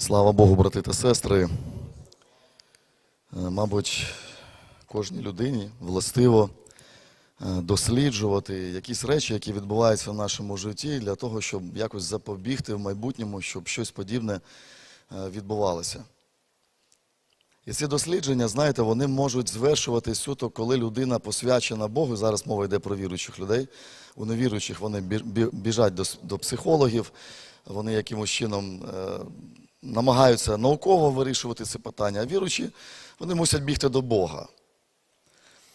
Слава Богу, брати та сестри. Е, Мабуть, кожній людині властиво е, досліджувати якісь речі, які відбуваються в нашому житті, для того, щоб якось запобігти в майбутньому, щоб щось подібне е, відбувалося. І ці дослідження, знаєте, вони можуть звершувати суто, коли людина посвячена Богу. Зараз мова йде про віруючих людей. У невіруючих вони бі- бі- біжать до, психологів, вони якимось чином намагаються науково вирішувати це питання, а віруючі вони мусять бігти до Бога.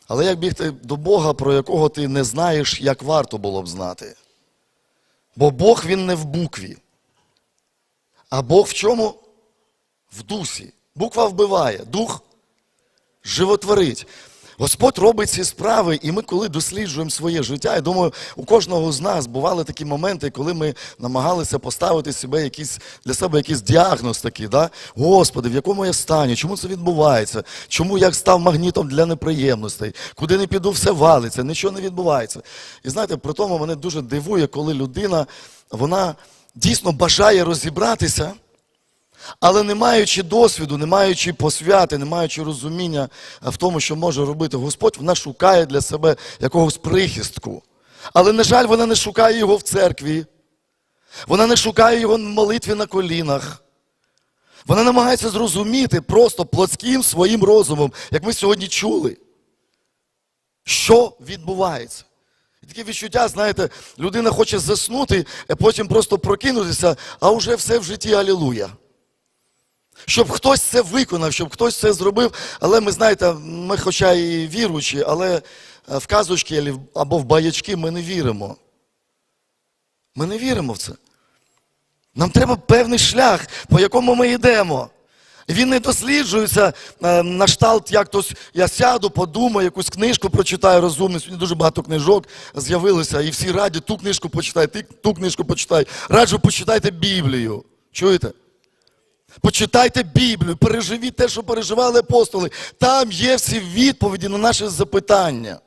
Але як бігти до Бога, про якого ти не знаєш, як варто було б знати? Бо Бог він не в букві. А Бог в чому? В дусі. Буква вбиває, дух животворить. Господь робить ці справи, і ми, коли досліджуємо своє життя, я думаю, у кожного з нас бували такі моменти, коли ми намагалися поставити себе якийсь, для себе якийсь діагноз такий, да? Господи, в якому я стані, чому це відбувається? Чому я став магнітом для неприємностей? Куди не піду, все валиться, нічого не відбувається. І знаєте, при тому мене дуже дивує, коли людина, вона дійсно бажає розібратися. Але не маючи досвіду, не маючи посвяти, не маючи розуміння в тому, що може робити Господь, вона шукає для себе якогось прихистку. Але, на жаль, вона не шукає його в церкві. Вона не шукає його в молитві на колінах. Вона намагається зрозуміти просто плотським своїм розумом, як ми сьогодні чули, що відбувається. І таке відчуття, знаєте, людина хоче заснути, а потім просто прокинутися, а вже все в житті алілуя. Щоб хтось це виконав, щоб хтось це зробив. Але ми знаєте, ми хоча і віруючі, але е, в казочки або в баячки ми не віримо. Ми не віримо в це. Нам треба певний шлях, по якому ми йдемо. Він не досліджується е, на шталт, як хтось я сяду, подумаю, якусь книжку прочитаю розумну. Сьогодні дуже багато книжок з'явилося, і всі раді ту книжку почитай, ту книжку почитай. Раджу почитайте Біблію. Чуєте? Почитайте Біблію, переживіть те, що переживали апостоли. Там є всі відповіді на наші запитання.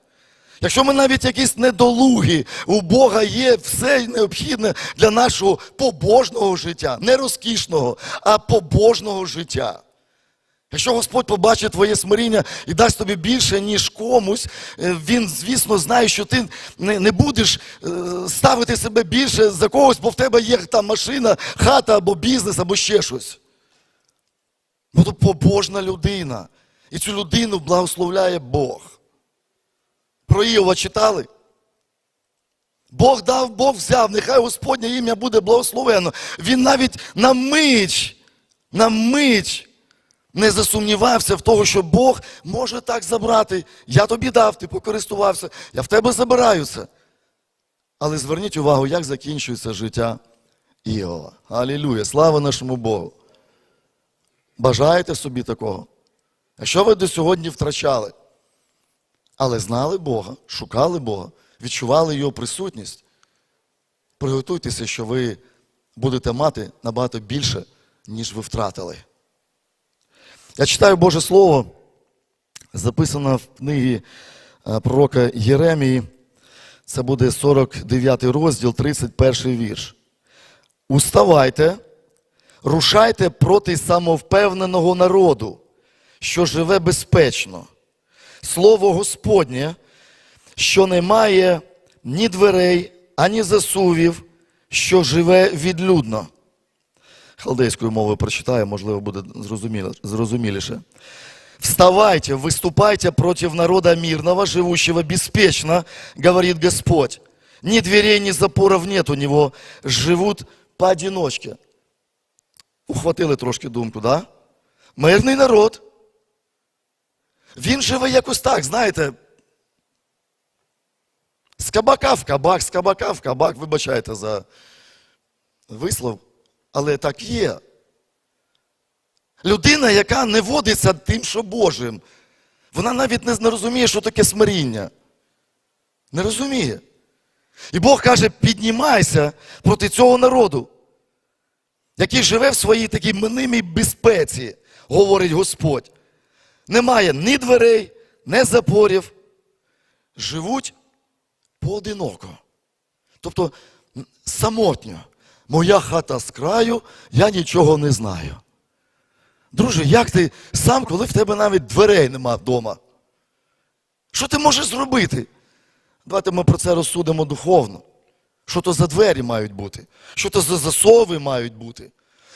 Якщо ми навіть якісь недолугі, у Бога є все необхідне для нашого побожного життя, не розкішного, а побожного життя. Якщо Господь побачить твоє смиріння і дасть тобі більше, ніж комусь, е, Він, звісно, знає, що ти не, будеш е, ставити себе більше за когось, бо в тебе є там машина, хата або бізнес, або ще щось. Бо то побожна людина. І цю людину благословляє Бог. Про Іова читали? Бог дав, Бог взяв, нехай Господнє ім'я буде благословено. Він навіть на мить, на мить не засумнівався в того, що Бог може так забрати. Я тобі дав, ти покористувався, я в тебе забираю це. Але зверніть увагу, як закінчується життя Іова. Алілюя! Слава нашому Богу! Бажаєте собі такого? А що ви до сьогодні втрачали? Але знали Бога, шукали Бога, відчували Його присутність. Приготуйтеся, що ви будете мати набагато більше, ніж ви втратили. Я читаю Боже Слово, записано в книгі е, пророка Єремії. Це буде 49 розділ, 31 вірш. Уставайте, рушайте проти самовпевненого народу, що живе безпечно. Слово Господнє, що не має ні дверей, ані засувів, що живе відлюдно. Халдейською мовою прочитаю, можливо, буде зрозуміліше. Вставайте, выступайте против народа мирного, живущего беспечно, говорит Господь. Ни дверей, ни запоров нет у него, живут поодиночке. Ухватили трошки думку, да? Мирний народ. Він живе якось так, знаєте. З кабака в кабак, з кабака в кабак, вибачайте за вислов, але так є. Людина, яка не водиться тим, що Божим, вона навіть не розуміє, що таке смиріння. Не розуміє. І Бог каже: піднімайся проти цього народу, який живе в своїй такій мнимій безпеці, говорить Господь. Немає ні дверей, ні запорів. Живуть поодиноко. Тобто самотньо. Моя хата з краю, я нічого не знаю. Друже, як ти сам, коли в тебе навіть дверей нема вдома? Що ти можеш зробити? Давайте ми про це розсудимо духовно. Що то за двері мають бути? Що то за засови мають бути?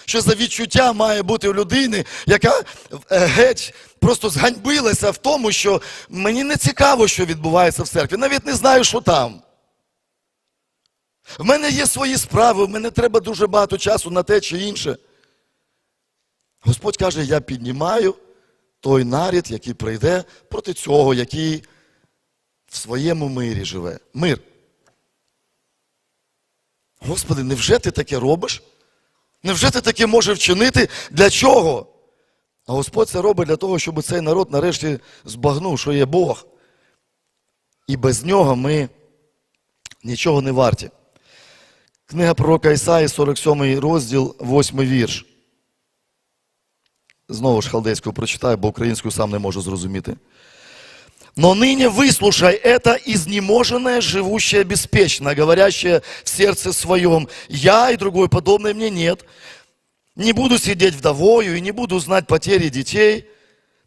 Що за відчуття має бути у людини, яка е, геть просто зганьбилася в тому, що мені не цікаво, що відбувається в церкві. Навіть не знаю, що там. В мене є свої справи, в мене треба дуже багато часу на те чи інше. Господь каже, я піднімаю той нарід, який прийде проти цього, який в своєму мирі живе. Мир. Господи, невже ти таке робиш? Невже ти таке можеш вчинити? Для чого? А Господь це робить для того, щоб цей народ нарешті збагнув, що є Бог. І без нього ми нічого не варті. Книга пророка Ісаї, 47 розділ, 8 вірш. Знову ж халдейською прочитаю, бо українською сам не можу зрозуміти. Но ныне выслушай это изнеможенное, живущее беспечно, говорящее в сердце своем, я и другой подобной мне нет. Не буду сидеть вдовою и не буду знать потери детей,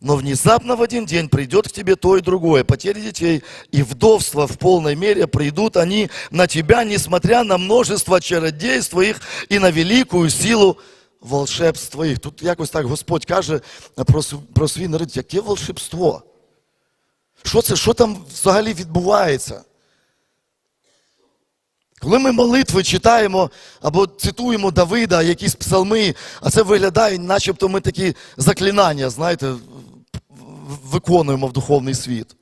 но внезапно в один день придет к тебе то и другое, потери детей и вдовство в полной мере придут они на тебя, несмотря на множество чародейств твоих и на великую силу волшебств твоїх. Тут якось так Господь каже про, св- про свій народ, яке волшебство? Що це, що там взагалі відбувається? Коли ми молитви читаємо або цитуємо Давида, якісь псалми, а це виглядає, начебто ми такі заклинання, знаєте, виконуємо в духовний світ.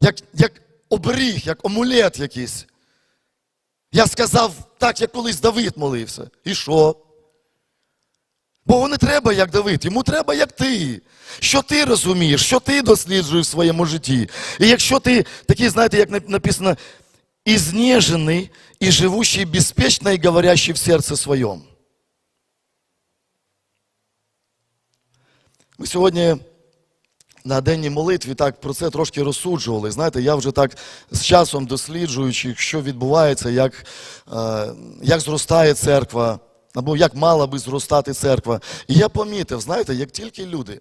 Як, як оберіг, як амулет якийсь. Я сказав так, як колись Давид молився. І що? Богу не треба, як Давид, йому треба, як ти. Що ти розумієш, що ти досліджуєш в своєму житті. І якщо ти такий, знаєте, як нап- написано, изнеженный и живущий беспечно и говорящий в сердце своем. Ми сьогодні на денній молитві так про це трошки розсуджували. Знаєте, я вже так з часом досліджуючи, що відбувається, як, е, як зростає церква, або як мала би зростати церква. І я помітив, знаєте, як тільки люди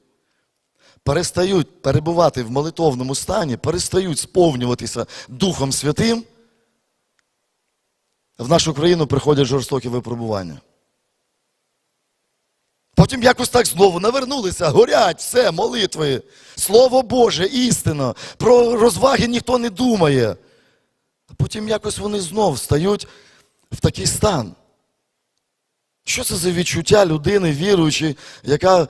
перестають перебувати в молитовному стані, перестають сповнюватися Духом Святим, в нашу країну приходять жорстокі випробування. Потім якось так знову навернулися, горять, все, молитви, Слово Боже, істина. Про розваги ніхто не думає. А потім якось вони знов стають в такий стан. Що це за відчуття людини, віруючої, яка е,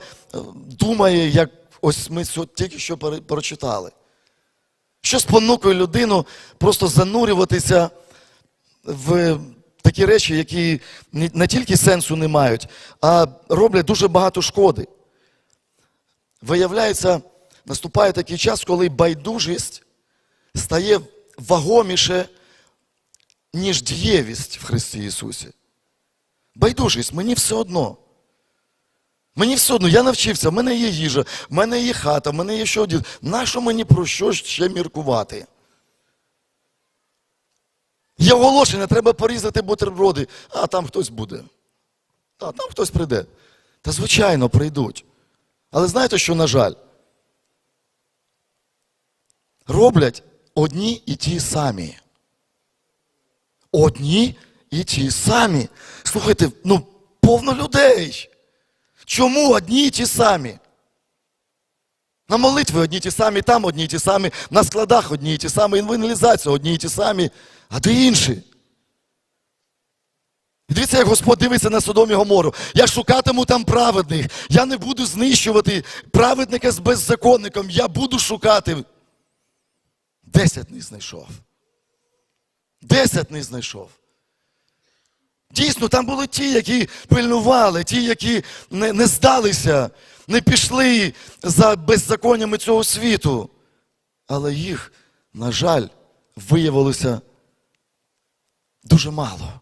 думає, як ось ми тільки що прочитали? Що спонукує людину просто занурюватися в такі речі, які не, не тільки сенсу не мають, а роблять дуже багато шкоди. Виявляється, наступає такий час, коли байдужість стає вагоміше, ніж дієвість в Христі Ісусі. Байдужість, мені все одно. Мені все одно, я навчився, в мене є їжа, в мене є хата, в мене є що одіти. Нащо мені про що ще міркувати? Є оголошення, треба порізати бутерброди, а там хтось буде. А там хтось прийде. Та звичайно, прийдуть. Але знаєте, що, на жаль? Роблять одні і ті самі. Одні і ті самі. Слухайте, ну, повно людей. Чому одні і ті самі? На молитви одні й ті самі, там одні й ті самі, на складах одні й ті самі, інвеналізація одні й ті самі, а де інші? І дивіться, як Господь дивиться на Содом і Гомору. Я шукатиму там праведних. Я не буду знищувати праведника з беззаконником. Я буду шукати. Десять не знайшов. Десять не знайшов. Дійсно, там були ті, які пильнували, ті, які не, не здалися, не пішли за беззаконнями цього світу. Але їх, на жаль, виявилося дуже мало.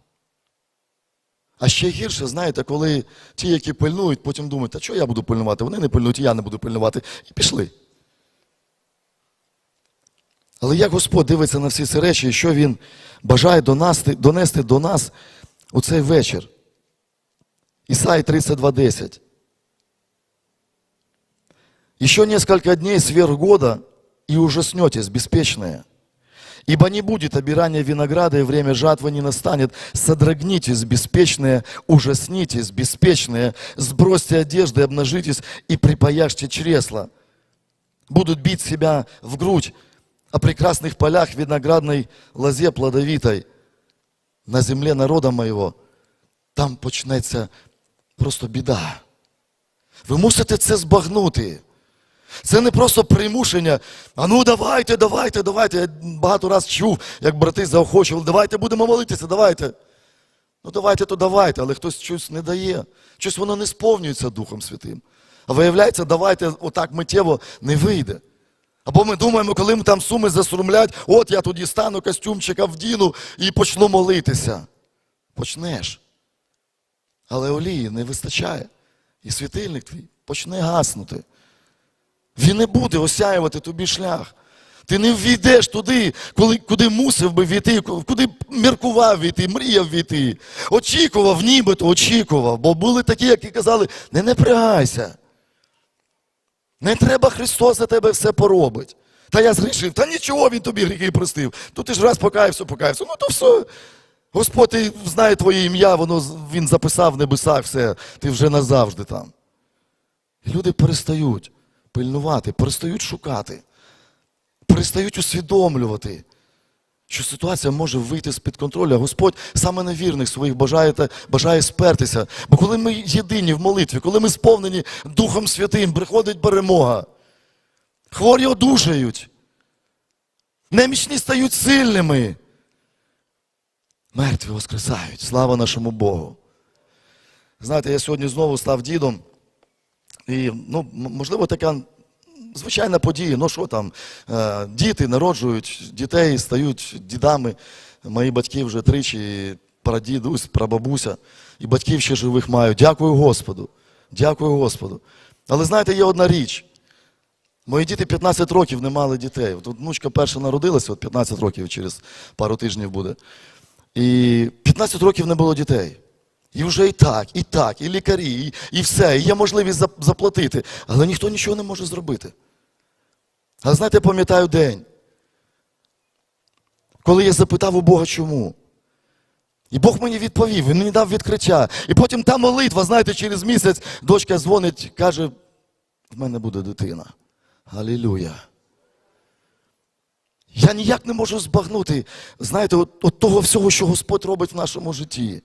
А ще гірше, знаєте, коли ті, які пильнують, потім думають, а що я буду пильнувати? Вони не пильнують, і я не буду пильнувати. І пішли. Але як Господь дивиться на всі ці речі, і що Він бажає донести, донести до нас у цей вечір? Ісаї 32.10. Еще несколько дней сверх года, и ужаснетесь, беспечные. Ибо не будет обирания винограда, и время жатвы не настанет. Содрогнитесь, беспечные, ужаснитесь, беспечные, сбросьте одежды, обнажитесь и припаяшьте чресла. Будут бить себя в грудь о прекрасных полях виноградной лозе плодовитой. На земле народа моего там почнеться просто біда. Ви мусите це збагнути. Це не просто примушення. А ну давайте, давайте, давайте. Я багато раз чув, як брати заохочували, давайте будемо молитися, давайте. Ну давайте, то давайте, але хтось щось не дає. Щось воно не сповнюється Духом Святим. А виявляється, давайте отак миттєво не вийде. Або ми думаємо, коли ми там суми засурмлять, от я тоді стану, костюмчика вдіну і почну молитися. Почнеш. Але олії не вистачає. І світильник твій почне гаснути. Він не буде осяювати тобі шлях. Ти не ввійдеш туди, коли, куди мусив би війти, куди міркував війти, мріяв війти. Очікував, нібито очікував. Бо були такі, які казали, не напрягайся. Не треба Христос за тебе все поробить. Та я згрішив, та нічого він тобі гріхи простив. То ти ж раз покаявся, покаявся. Ну то все. Господь знає твоє ім'я, воно він записав в небесах все, ти вже назавжди там. І люди перестають пильнувати, перестають шукати, перестають усвідомлювати, що ситуація може вийти з-під контролю. А Господь саме на вірних своїх бажає, бажає спертися. Бо коли ми єдині в молитві, коли ми сповнені Духом Святим, приходить перемога. Хворі одужають. Немічні стають сильними. Мертві воскресають. Слава нашому Богу. Знаєте, я сьогодні знову став дідом. І, ну, можливо, така звичайна подія. Ну що там, е, діти народжують дітей, стають дідами. Мої батьки вже тричі, прадідусь, прабабуся, і батьків ще живих маю. Дякую Господу. Дякую Господу. Але знаєте, є одна річ. Мої діти 15 років не мали дітей. От внучка перша народилася, от 15 років через пару тижнів буде. І 15 років не було дітей. І вже і так, і так, і лікарі, і, і все, і є можливість заплатити. Але ніхто нічого не може зробити. Але знаєте, пам'ятаю день, коли я запитав у Бога, чому. І Бог мені відповів, він мені дав відкриття. І потім та молитва, знаєте, через місяць дочка дзвонить, каже, в мене буде дитина. Алілюя. Я ніяк не можу збагнути, знаєте, от, от того всього, що Господь робить в нашому житті.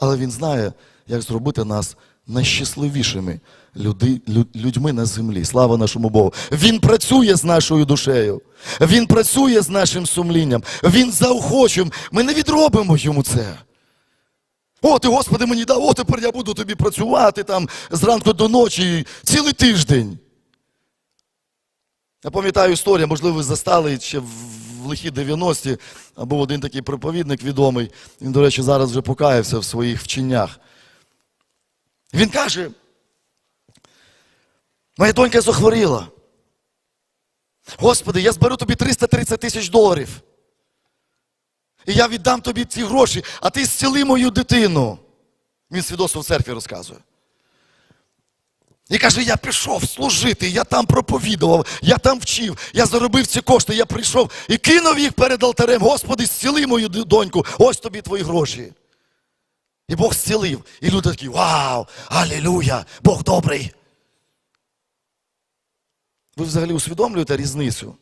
Але Він знає, як зробити нас найщасливішими люди, людьми на землі. Слава нашому Богу. Він працює з нашою душею. Він працює з нашим сумлінням. Він заохочує. Ми не відробимо йому це. О, ти, Господи, мені дав, о, тепер я буду тобі працювати там зранку до ночі, цілий тиждень. Я пам'ятаю історію, можливо, ви застали ще в в лихі 90-ті, був один такий проповідник відомий. Він, до речі, зараз вже покаявся в своїх вченнях. Він каже: моя донька захворіла. Господи, я зберу тобі 330 тисяч доларів. І я віддам тобі ці гроші, а ти зціли мою дитину. Він свідоцтво в церкві розказує. І каже, я пішов служити, я там проповідував, я там вчив, я заробив ці кошти, я прийшов і кинув їх перед алтарем. Господи, зціли мою доньку, ось тобі твої гроші. І Бог зцілив. І люди такі, вау, алілуя, Бог добрий. Ви взагалі усвідомлюєте різницю?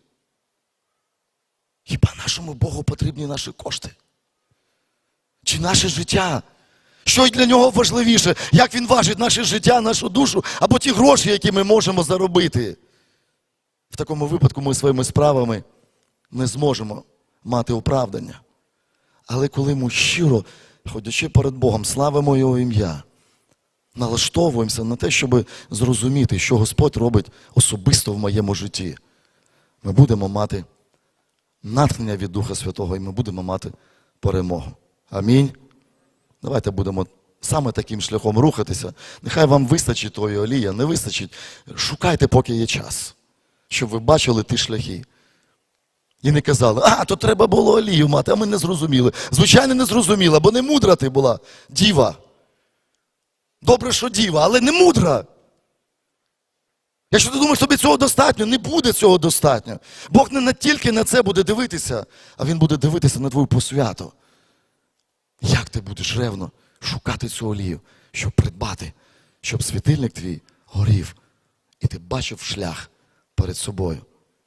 Хіба нашому Богу потрібні наші кошти? Чи наше життя? Що для нього важливіше? Як він важить наше життя, нашу душу, або ті гроші, які ми можемо заробити? В такому випадку ми своїми справами не зможемо мати оправдання. Але коли ми щиро, ходячи перед Богом, славимо Його ім'я, налаштовуємося на те, щоб зрозуміти, що Господь робить особисто в моєму житті, ми будемо мати натхнення від Духа Святого і ми будемо мати перемогу. Амінь. Давайте будемо саме таким шляхом рухатися. Нехай вам вистачить тої олія, не вистачить. Шукайте, поки є час, щоб ви бачили ті шляхи. І не казали, а, то треба було олію мати, а ми не зрозуміли. Звичайно, не зрозуміла, бо не мудра ти була, діва. Добре, що діва, але не мудра. Якщо ти думаєш, тобі цього достатньо, не буде цього достатньо. Бог не тільки на це буде дивитися, а Він буде дивитися на твою посвяту. Як ти будеш ревно шукати цю олію, щоб придбати, щоб світильник твій горів, і ти бачив шлях перед собою,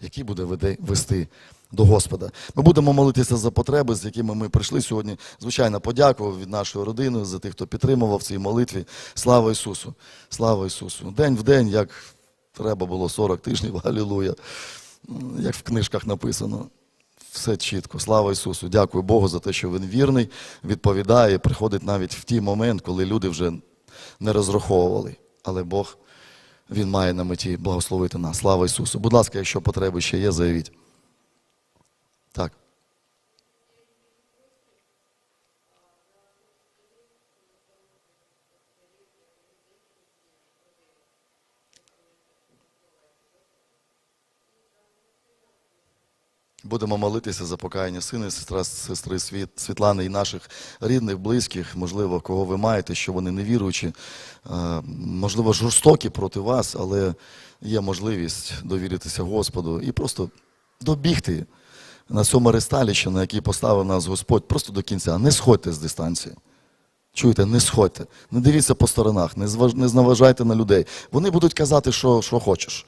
який буде вести до Господа. Ми будемо молитися за потреби, з якими ми прийшли сьогодні. Звичайно, подякував від нашої родини за тих, хто підтримував цій молитві. Слава Ісусу! Слава Ісусу! День в день, як треба було 40 тижнів, Галілуя, як в книжках написано. Все чітко. Слава Ісусу. Дякую Богу за те, що Він вірний, відповідає, приходить навіть в ті момент, коли люди вже не розраховували. Але Бог, Він має на меті благословити нас. Слава Ісусу. Будь ласка, якщо потреби ще є, заявіть. Так. Будемо молитися за покаяння сина сестра, сестри Світ, Світлани і наших рідних, близьких, можливо, кого ви маєте, що вони невіруючі, е, можливо, жорстокі проти вас, але є можливість довіритися Господу і просто добігти на цьому ресталіще, на який поставив нас Господь, просто до кінця. Не сходьте з дистанції. Чуєте, не сходьте, не дивіться по сторонах, не, зваж, не зневажайте на людей. Вони будуть казати, що, що хочеш.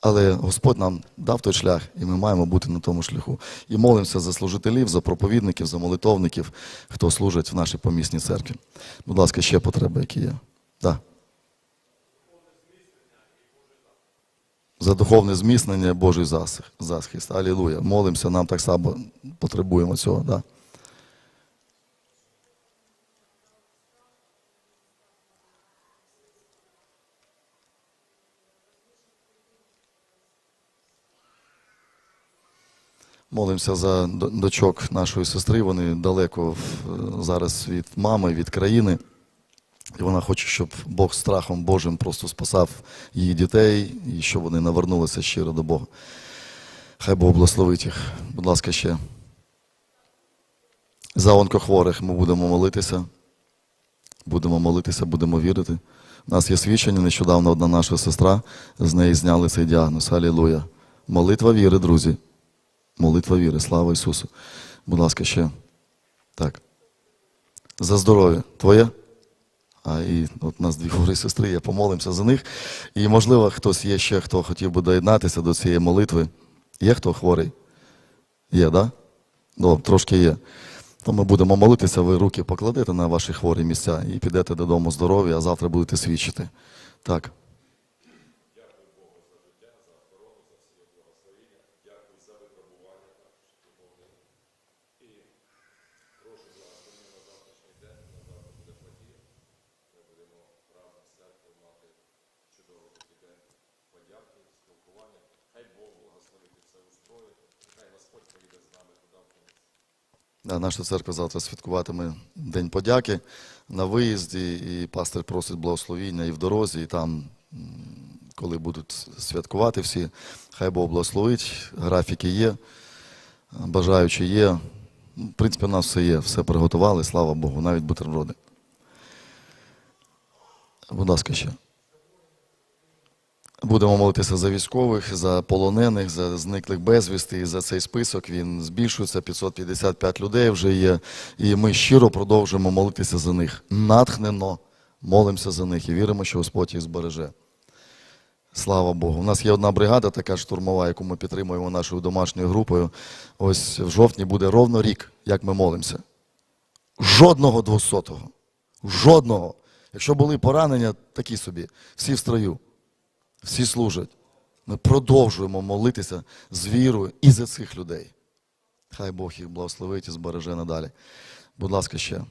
Але Господь нам дав той шлях, і ми маємо бути на тому шляху. І молимося за служителів, за проповідників, за молитовників, хто служить в нашій помісній церкві. Будь ласка, ще потреби, які є. Да. За духовне зміцнення Божий засх- захист. Алілуя. Молимося, нам так само потребуємо цього. Да. Молимося за дочок нашої сестри. Вони далеко зараз від мами, від країни. І вона хоче, щоб Бог страхом Божим просто спасав її дітей і щоб вони навернулися щиро до Бога. Хай Бог благословить їх. Будь ласка, ще. За онкохворих ми будемо молитися. Будемо молитися, будемо вірити. У нас є свідчення, нещодавно одна наша сестра, з неї зняли цей діагноз. Алілуя. Молитва віри, друзі. Молитва віри, слава Ісусу. Будь ласка, ще. Так. За здоров'я. Твоє? А і от у нас дві хворі сестри, я помолимося за них. І, можливо, хтось є ще, хто хотів би доєднатися до цієї молитви. Є хто хворий? Є? Да? Добре, трошки є. То ми будемо молитися, ви руки покладете на ваші хворі місця і підете додому здорові, а завтра будете свідчити. Так. Наша церква завтра святкуватиме День подяки на виїзді, і пастор просить благословіння і в дорозі, і там, коли будуть святкувати всі, хай Бог благословить, графіки є, бажаючі є. В принципі, у нас все є, все приготували, слава Богу, навіть бутерброди. Будь ласка, ще. Будемо молитися за військових, за полонених, за зниклих безвісти. І за цей список він збільшується. 555 людей вже є. І ми щиро продовжуємо молитися за них. Натхнено молимося за них і віримо, що Господь їх збереже. Слава Богу. У нас є одна бригада, така штурмова, яку ми підтримуємо нашою домашньою групою. Ось в жовтні буде ровно рік, як ми молимося. Жодного двосотого. Жодного. Якщо були поранення, такі собі, всі в строю всі служать. Ми продовжуємо молитися з вірою і за цих людей. Хай Бог їх благословить і збереже надалі. Будь ласка, ще.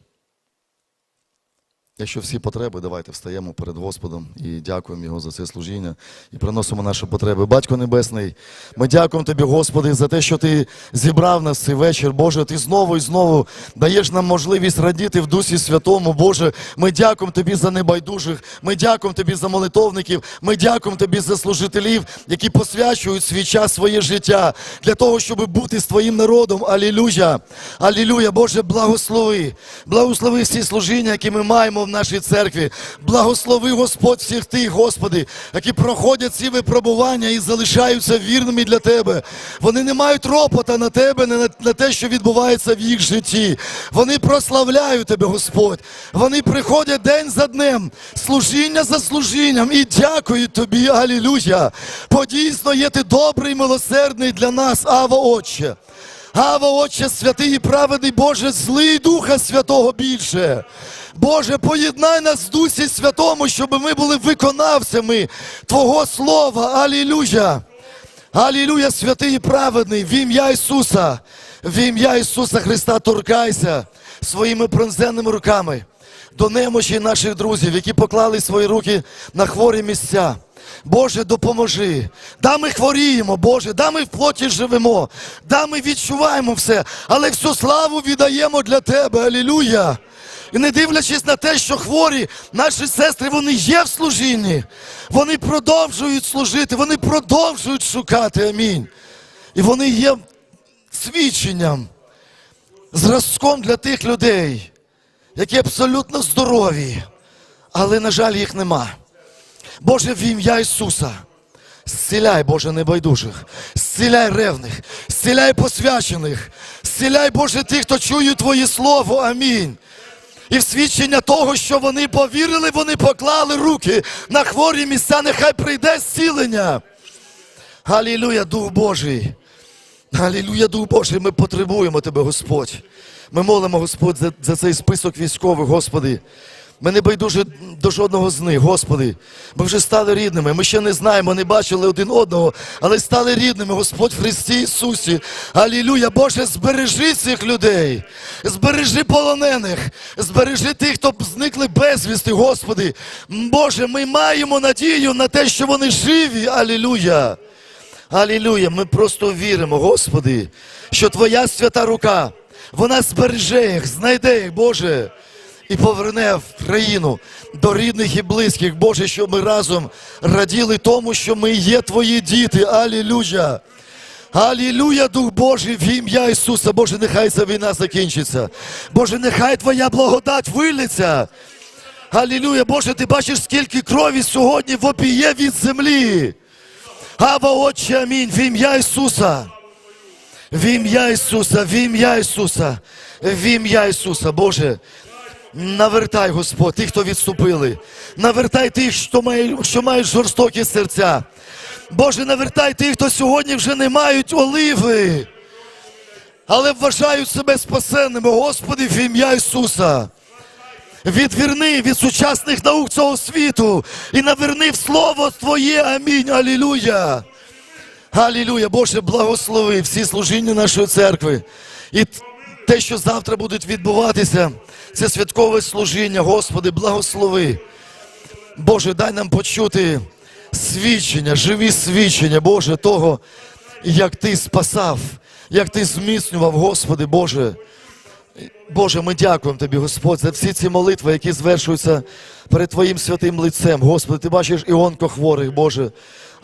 Якщо всі потреби, давайте встаємо перед Господом і дякуємо Його за це служіння і приносимо наші потреби. Батько Небесний, ми дякуємо Тобі, Господи, за те, що Ти зібрав нас цей вечір. Боже, Ти знову і знову даєш нам можливість радіти в Дусі Святому. Боже, ми дякуємо Тобі за небайдужих, ми дякуємо Тобі за молитовників, ми дякуємо Тобі за служителів, які посвячують свій час, своє життя для того, щоб бути з Твоїм народом. Алілюя! Алілюя! Боже, благослови! Благослови всі служіння, які ми маємо в нашій церкві. Благослови Господь всіх тих, Господи, які проходять ці випробування і залишаються вірними для Тебе. Вони не мають ропота на Тебе, не на, те, що відбувається в їх житті. Вони прославляють Тебе, Господь. Вони приходять день за днем, служіння за служінням і дякують Тобі, Алілуя. Бо дійсно є ти добрий, милосердний для нас, Ава Отче. Ава, Отче святий і праведний Боже, злий Духа Святого більше. Боже, поєднай нас в Дусі Святому, щоб ми були виконавцями Твого Слова. Алілуя! Алілуя, святий і праведний, в ім'я Ісуса, в ім'я Ісуса Христа торкайся своїми пронзенними руками до немочі наших друзів, які поклали свої руки на хворі місця. Боже, допоможи. Да, ми хворіємо, Боже, да, ми в плоті живемо, да, ми відчуваємо все, але всю славу віддаємо для Тебе. Алілуя! І не дивлячись на те, що хворі, наші сестри, вони є в служінні, вони продовжують служити, вони продовжують шукати. Амінь. І вони є свідченням, зразком для тих людей, які абсолютно здорові, але, на жаль, їх нема. Боже, в ім'я Ісуса. Зціляй, Боже, небайдужих, зціляй ревних, зціляй посвячених, зціляй, Боже, тих, хто чує Твоє Слово. Амінь. І в свідчення того, що вони повірили, вони поклали руки на хворі місця, нехай прийде зцілення. Алілуя, Дух Божий. Алілуя, Дух Божий, ми потребуємо Тебе, Господь. Ми молимо, Господь, за, за цей список військових, Господи. Ми не байдужі до жодного з них, Господи. Ми вже стали рідними. Ми ще не знаємо, не бачили один одного, але стали рідними, Господь в Христі Ісусі. Алілуя, Боже, збережи цих людей, збережи полонених, збережи тих, хто зникли безвісти, Господи. Боже, ми маємо надію на те, що вони живі. Алілуя. Алілуя, ми просто віримо, Господи, що Твоя свята рука, вона збереже їх, знайде їх, Боже, і поверне в країну до рідних і близьких, Боже, щоб ми разом раділи тому, що ми є Твої діти. Алілуя. Алілуя, Дух Божий, в ім'я Ісуса. Боже, нехай ця війна закінчиться. Боже, нехай Твоя благодать вилиться. Алілуя, Боже, ти бачиш, скільки крові сьогодні вопіє від землі. Ава, Отче, амінь, в ім'я Ісуса. В ім'я Ісуса, в ім'я Ісуса, в ім'я Ісуса, Боже. Навертай, Господь, тих, хто відступили. Навертай тих, що мають, що мають жорстокі серця. Боже, навертай тих, хто сьогодні вже не мають оливи, але вважають себе спасенними, Господи, в ім'я Ісуса. Відверни від сучасних наук цього світу і наверни в Слово Твоє. Амінь. Алілуя. Алілуя. Боже, благослови всі служіння нашої церкви. І те, що завтра будуть відбуватися, це святкове служіння. Господи, благослови. Боже, дай нам почути свідчення, живі свідчення, Боже, того, як Ти спасав, як Ти зміцнював, Господи, Боже. Боже, ми дякуємо Тобі, Господь, за всі ці молитви, які звершуються перед Твоїм святим лицем. Господи, Ти бачиш і онкохворих, Боже.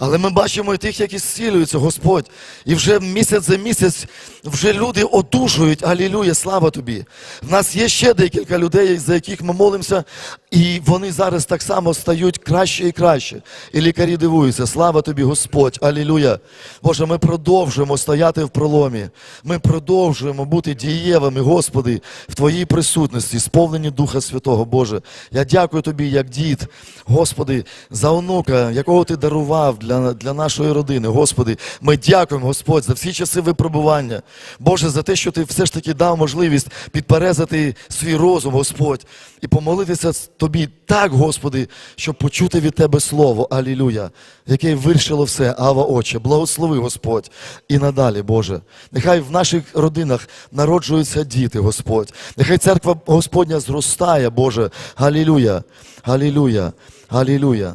Але ми бачимо і тих, які зцілюються, Господь. І вже місяць за місяць вже люди одужують. Алілуя, слава тобі. В нас є ще декілька людей, за яких ми молимося, і вони зараз так само стають краще і краще. І лікарі дивуються. Слава тобі, Господь. Алілуя. Боже, ми продовжуємо стояти в проломі. Ми продовжуємо бути дієвими, Господи, в Твоїй присутності, сповнені Духа Святого, Боже. Я дякую Тобі, як дід, Господи, за онука, якого Ти дарував для, для нашої родини. Господи, ми дякуємо, Господь, за всі часи випробування. Боже, за те, що Ти все ж таки дав можливість підперезати свій розум, Господь, і помолитися Тобі так, Господи, щоб почути від Тебе слово. Алілуя, яке вирішило все, Ава Отче. Благослови, Господь, і надалі, Боже. Нехай в наших родинах народжуються діти, Господь. Нехай церква Господня зростає, Боже. Галілуя, Галілуя, Галілуя.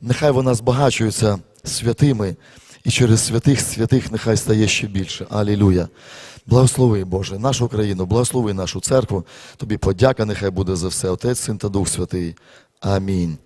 Нехай вона збагачується святими, і через святих святих нехай стає ще більше. Алілюя. Благослови, Боже, нашу країну, благослови нашу церкву. Тобі подяка нехай буде за все. Отець, Син та Дух Святий. Амінь.